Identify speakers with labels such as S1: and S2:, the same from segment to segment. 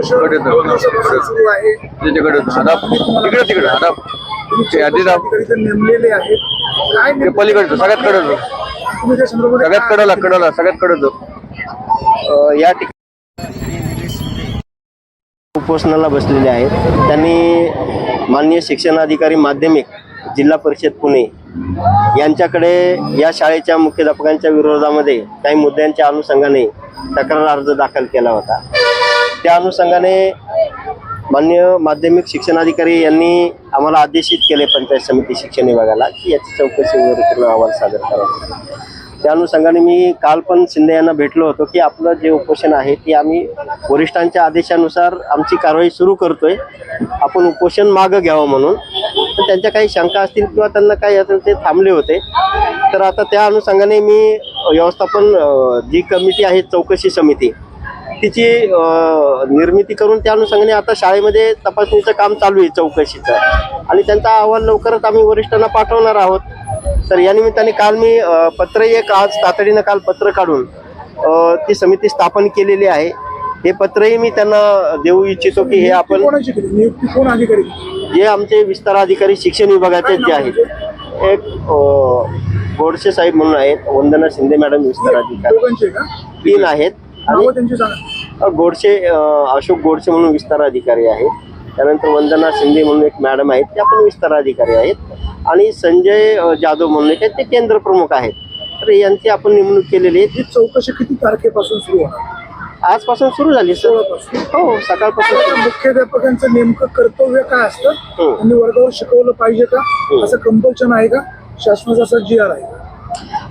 S1: कडे जाऊ.
S2: वर्षापासून सुरू आहे.
S1: त्याच्याकडे हदाप तिकडे तिकडे हदाप ते आधी दाब
S2: अधिकारी इथे नेमलेले आहेत. काय
S1: ते
S2: नेमकं
S1: पलीकडचं सगळ्यात कडं जाऊ.
S2: तुम्ही त्या संदर्भात
S1: सगळ्यात कडला कडला सगळ्यात कडं जाऊ.
S3: या ठिकाणी उपोषणाला बसलेले आहेत. त्यांनी माननीय शिक्षणाधिकारी माध्यमिक जिल्हा परिषद पुणे यांच्याकडे या शाळेच्या मुख्याध्यापकांच्या विरोधामध्ये काही मुद्द्यांच्या अनुषंगाने तक्रार अर्ज दाखल केला होता. त्या अनुषंगाने मान्य माध्यमिक शिक्षणाधिकारी यांनी आम्हाला आदेशित केले पंचायत समिती शिक्षण विभागाला की याची चौकशी वगैरे करून अहवाल सादर करावा. त्या अनुषंगाने मी काल पण शिंदे यांना भेटलो होतो की आपलं जे उपोषण आहे ते आम्ही वरिष्ठांच्या आदेशानुसार आमची कारवाई सुरू करतोय. आपण उपोषण मागं घ्यावं म्हणून. तर त्यांच्या काही शंका असतील किंवा त्यांना काही असेल ते थांबले होते. तर आता त्या अनुषंगाने मी व्यवस्थापन जी कमिटी आहे चौकशी समिती तिची निर्मिती करून त्या अनुषंगाने आता शाळेमध्ये तपासणीचं काम चालू आहे चौकशीचं. आणि त्यांचा अहवाल लवकरच आम्ही वरिष्ठांना पाठवणार आहोत. तर या निमित्ताने काल मी पत्र एक आज तातडीनं काल पत्र काढून ती समिती स्थापन केलेली आहे. हे पत्रही मी त्यांना देऊ इच्छितो की हे आपण जे आमचे विस्तार अधिकारी शिक्षण विभागाचे जे आहेत. एक गोडसे साहेब म्हणून आहेत. वंदना शिंदे मॅडम विस्तार अधिकारी. तीन आहेत. आणि गोडसे अशोक गोडसे म्हणून विस्तार अधिकारी आहेत. त्यानंतर वंदना शिंदे म्हणून एक मॅडम आहेत त्या पण विस्तार अधिकारी आहेत. आणि संजय जाधव म्हणून एक आहेत ते केंद्र प्रमुख आहेत. तर यांची आपण नेमणूक केलेली आहे.
S2: ही चौकशी किती तारखेपासून सुरू होणार?
S3: आजपासून सुरू झाली हो सकाळपासून
S2: मुख्याध्यापकांचं नेमकं कर्तव्य काय असतं?
S3: हो.
S2: त्यांनी वर्गावर शिकवलं पाहिजे का? असं कंपल्शन आहे का? शासनाचा असा जी आर आहे.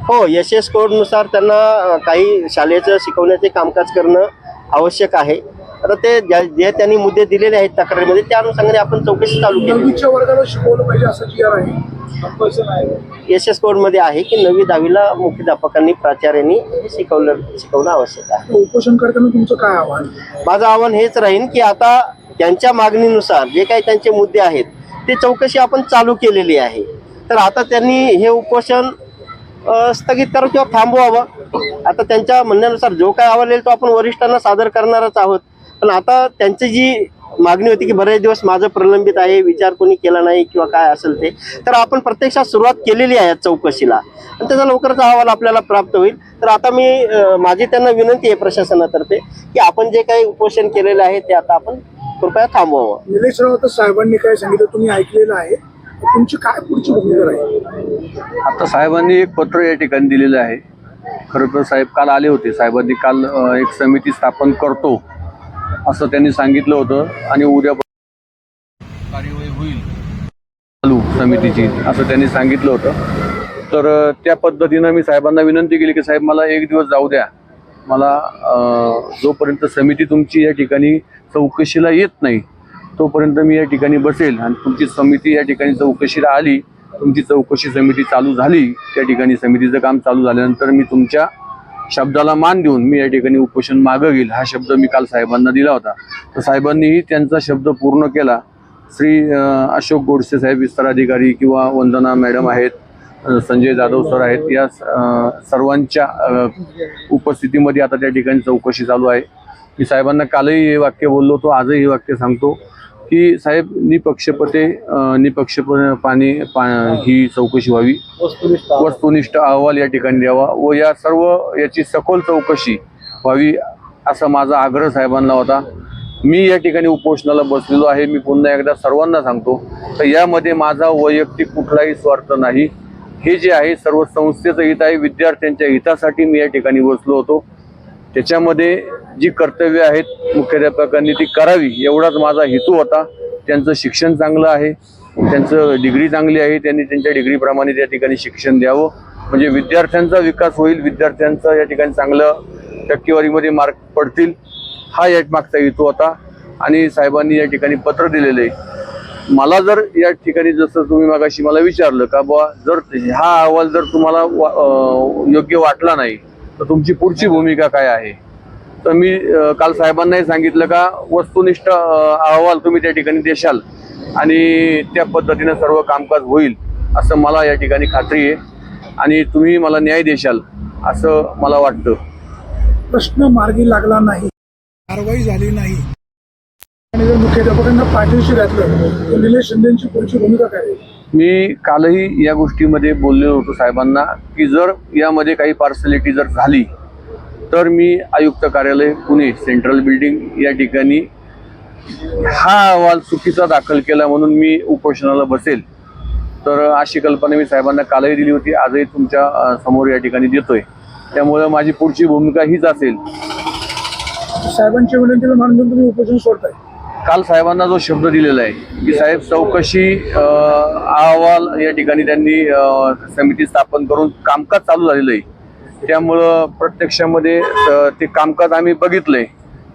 S3: हो एस एस कोडनुसार त्यांना काही शालेयचं शिकवण्याचे कामकाज करणं आवश्यक आहे. आता ते जे त्यांनी मुद्दे दिलेले आहेत तक्रारीमध्ये त्या अनुषंगाने आपण चौकशी चालू केली.
S2: नववीच्या वर्गाला शिकवलं पाहिजे असं जी आर आहे. कंपल्शन आहे
S3: एस एस कोडमध्ये आहे की नववी दहावीला मुख्याध्यापकांनी प्राचार्यांनी हे शिकवलं शिकवणं आवश्यक आहे.
S2: उपोषण करताना तुमचं काय आव्हान?
S3: माझं आव्हान हेच राहील की आता त्यांच्या मागणीनुसार जे काही त्यांचे मुद्दे आहेत ते चौकशी आपण चालू केलेली आहे. तर आता त्यांनी हे उपोषण स्थगित करावं किंवा थांबवावं. आता त्यांच्या म्हणण्यानुसार जो काय अहवाल येईल तो आपण वरिष्ठांना सादर करणारच आहोत. पण आता त्यांची जी मागणी होती की बरेच दिवस माझं प्रलंबित आहे विचार कोणी केला नाही किंवा काय असेल ते तर आपण प्रत्यक्षात सुरुवात केलेली आहे चौकशीला. आणि त्याचा लवकरच अहवाल आपल्याला प्राप्त होईल. तर आता मी माझी त्यांना विनंती आहे प्रशासनातर्फे की आपण जे काही उपोषण केलेलं आहे ते आता आपण कृपया थांबवावं.
S2: निलेश राऊत साहेबांनी काय सांगितलं तुम्ही ऐकलेलं आहे. तुमची काय पुढची भूमिका राहील?
S1: आता साहेबांनी एक पत्र या ठिकाणी दिलेलं आहे. खरं तर साहेब काल आले होते. साहेबांनी काल एक समिती स्थापन करतो असं त्यांनी सांगितलं होतं आणि उद्या कार्यवाही होईल. चालू समितीची असं त्यांनी सांगितलं होतं. तर त्या पद्धतीनं मी साहेबांना विनंती केली की साहेब मला एक दिवस जाऊ द्या. मला जोपर्यंत समिती तुमची या ठिकाणी चौकशीला येत नाही तोपर्यंत मी या ठिकाणी बसेल आणि तुमची समिती या ठिकाणी चौकशीला आली. तुमची चौकशी समिती चालू झाली. त्या ठिकाणी समितीचं काम चालू झाल्यानंतर मी तुमच्या शब्दाला मान देऊन मी या ठिकाणी उपोषण मागं घेईल हा शब्द मी काल साहेबांना दिला होता. तर साहेबांनीही त्यांचा शब्द पूर्ण केला. श्री अशोक गोडसे साहेब विस्तार अधिकारी किंवा वंदना मॅडम आहेत संजय जाधव सर आहेत या सर्वांच्या उपस्थितीमध्ये आता त्या ठिकाणी चौकशी चालू आहे. मी साहेबांना कालही हे वाक्य बोललो होतो आजही हे वाक्य सांगतो. की साहेब निपक्षपते निपक्षपाने पा ही चौकशी व्हावी. वस्तुनिष्ठ अहवाल या ठिकाणी द्यावा व या सर्व याची सखोल चौकशी व्हावी असा माझा आग्रह साहेबांना होता. मी या ठिकाणी उपोषणाला बसलेलो आहे. मी पुन्हा एकदा सर्वांना सांगतो तर यामध्ये माझा वैयक्तिक कुठलाही स्वार्थ नाही. हे जे आहे सर्व संस्थेचं हित आहे. विद्यार्थ्यांच्या हितासाठी मी या ठिकाणी बसलो होतो. त्याच्यामध्ये जी कर्तव्य आहेत मुख्याध्यापकांनी ती करावी एवढाच माझा हेतू होता. त्यांचं शिक्षण चांगलं आहे. त्यांचं डिग्री चांगली आहे. त्यांनी त्यांच्या डिग्रीप्रमाणे त्या ठिकाणी शिक्षण द्यावं. म्हणजे विद्यार्थ्यांचा विकास होईल. विद्यार्थ्यांचा या ठिकाणी चांगलं टक्केवारीमध्ये मार्क पडतील हा या मागचा हेतू होता. आणि साहेबांनी या ठिकाणी पत्र दिलेलं आहे. मला जर या ठिकाणी जसं तुम्ही मागाशी मला विचारलं का बुवा जर हा अहवाल जर तुम्हाला वा- योग्य वाटला नाही तर तुमची पुढची भूमिका काय आहे? तर मी काल साहेबांनाही सांगितलं का वस्तुनिष्ठ अहवाल तुम्ही त्या ठिकाणी देशाल आणि त्या पद्धतीनं सर्व कामकाज होईल असं मला या ठिकाणी खात्री आहे. आणि तुम्ही मला न्याय देशाल असं मला वाटतं.
S2: प्रश्न मार्गी लागला नाही. कारवाई झाली नाही. आणि जर मुख्याध्यापकांना पाठीशी घातलं. तर निलेश शिंदेची पुढची भूमिका काय
S1: मी कालही या गोष्टीमध्ये बोललेलो होतो साहेबांना की जर यामध्ये काही पार्सलिटी जर झाली तर मी आयुक्त कार्यालय पुणे सेंट्रल बिल्डिंग या ठिकाणी हा अहवाल चुकीचा दाखल केला म्हणून मी उपोषणाला बसेल. तर अशी कल्पना मी साहेबांना कालही दिली होती आजही तुमच्यासमोर या ठिकाणी देतोय. त्यामुळे माझी पुढची भूमिका हीच असेल.
S2: साहेबांच्या विनंतीला मान देऊन तुम्ही उपोषण सोडताय.
S1: काल साहेबांना जो शब्द दिलेला आहे की साहेब चौकशी अहवाल या ठिकाणी त्यांनी समिती स्थापन करून कामकाज चालू झालेलं आहे. त्यामुळं प्रत्यक्षामध्ये ते कामकाज आम्ही बघितलंय.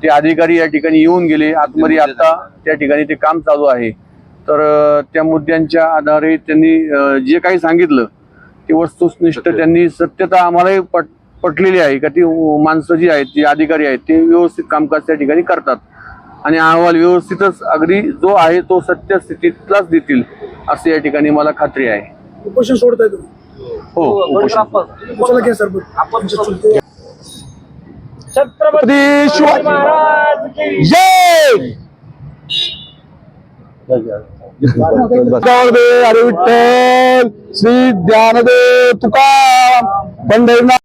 S1: ते अधिकारी या ठिकाणी येऊन गेले. आतमध्ये आता त्या ठिकाणी ते काम चालू आहे. तर त्या मुद्द्यांच्या आधारे त्यांनी जे काही सांगितलं ते वस्तुनिष्ठ त्यांनी सत्यता आम्हालाही पट पटलेली आहे का ती माणसं जी आहेत ती अधिकारी आहेत ते व्यवस्थित कामकाज त्या ठिकाणी करतात. आणि अहवाल व्यवस्थितच अगदी जो आहे तो सत्य स्थितीतलाच देतील असे या ठिकाणी मला खात्री आहे.
S2: उपोषण सोडताय तुम्ही?
S1: हो उपोषण.
S2: चुलते
S4: छत्रपती शिवाजी महाराज की जय! अरे विठ्ठल श्री ज्ञानदेव तुका पंढरीनाथ